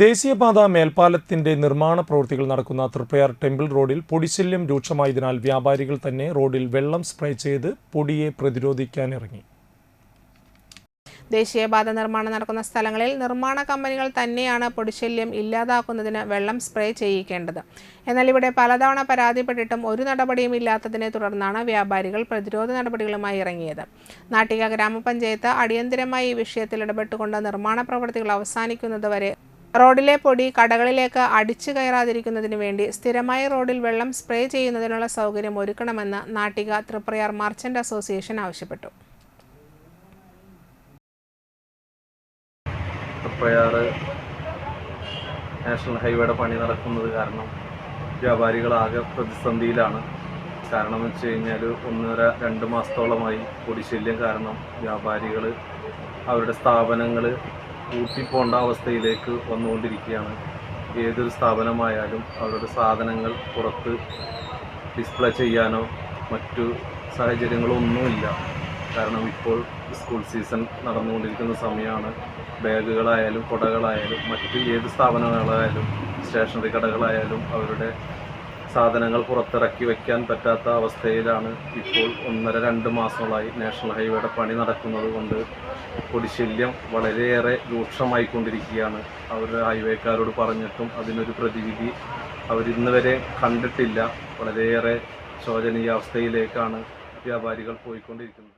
ദേശീയപാത മേൽപ്പാലത്തിന്റെ നിർമ്മാണ പ്രവൃത്തികൾ നടക്കുന്ന തൃപ്പയാർ ടെമ്പിൾ റോഡിൽ പൊടിശല്യം രൂക്ഷമായതിനാൽ വ്യാപാരികൾ തന്നെ റോഡിൽ വെള്ളം സ്പ്രേ ചെയ്ത് പൊടിയെ പ്രതിരോധിക്കാനിറങ്ങി. ദേശീയപാത നിർമ്മാണം നടക്കുന്ന സ്ഥലങ്ങളിൽ നിർമ്മാണ കമ്പനികൾ തന്നെയാണ് പൊടിശല്യം ഇല്ലാതാക്കുന്നതിന് വെള്ളം സ്പ്രേ ചെയ്യിക്കേണ്ടത്. എന്നാൽ ഇവിടെ പലതവണ പരാതിപ്പെട്ടിട്ടും ഒരു നടപടിയും ഇല്ലാത്തതിനെ തുടർന്നാണ് വ്യാപാരികൾ പ്രതിരോധ നടപടികളുമായി ഇറങ്ങിയത്. നാട്ടിക ഗ്രാമപഞ്ചായത്ത് അടിയന്തിരമായി ഈ വിഷയത്തിൽ ഇടപെട്ടുകൊണ്ട് നിർമ്മാണ പ്രവൃത്തികൾ അവസാനിക്കുന്നതുവരെ റോഡിലെ പൊടി കടകളിലേക്ക് അടിച്ചു കയറാതിരിക്കുന്നതിന് വേണ്ടി സ്ഥിരമായി റോഡിൽ വെള്ളം സ്പ്രേ ചെയ്യുന്നതിനുള്ള സൗകര്യം ഒരുക്കണമെന്ന് നാട്ടിക തൃപ്രയാർ മർച്ചന്റ് അസോസിയേഷൻ ആവശ്യപ്പെട്ടു. നാഷണൽ ഹൈവേയുടെ പണി നടക്കുന്നത് കാരണം വ്യാപാരികളാകെ പ്രതിസന്ധിയിലാണ്. കാരണം വെച്ച് കഴിഞ്ഞാൽ ഒന്നര രണ്ട് മാസത്തോളമായി പൊടിശല്യം കാരണം വ്യാപാരികൾ അവരുടെ സ്ഥാപനങ്ങൾ പൂട്ടിപ്പോണ്ട അവസ്ഥയിലേക്ക് വന്നുകൊണ്ടിരിക്കുകയാണ്. ഏതൊരു സ്ഥാപനമായാലും അവരുടെ സാധനങ്ങൾ പുറത്ത് ഡിസ്പ്ലേ ചെയ്യാനോ മറ്റു സാഹചര്യങ്ങളൊന്നുമില്ല കാരണം ഇപ്പോൾ സ്കൂൾ സീസൺ നടന്നുകൊണ്ടിരിക്കുന്ന സമയമാണ്. ബാഗുകളായാലും കുടകളായാലും മറ്റ് ഏത് സ്ഥാപനങ്ങളായാലും സ്റ്റേഷനറി കടകളായാലും അവരുടെ സാധനങ്ങൾ പുറത്തിറക്കി വയ്ക്കാൻ പറ്റാത്ത അവസ്ഥയിലാണ് ഇപ്പോൾ ഒന്നര രണ്ട് മാസങ്ങളായി നാഷണൽ ഹൈവേയുടെ പണി നടക്കുന്നത് കൊണ്ട് പൊടിശല്യം വളരെയേറെ രൂക്ഷമായിക്കൊണ്ടിരിക്കുകയാണ്. അവർ ഹൈവേക്കാരോട് പറഞ്ഞിട്ടും അതിനൊരു പ്രതിവിധി അവരിന്ന് വരെ കണ്ടിട്ടില്ല. വളരെയേറെ ശോചനീയാവസ്ഥയിലേക്കാണ് വ്യാപാരികൾ പോയിക്കൊണ്ടിരിക്കുന്നത്.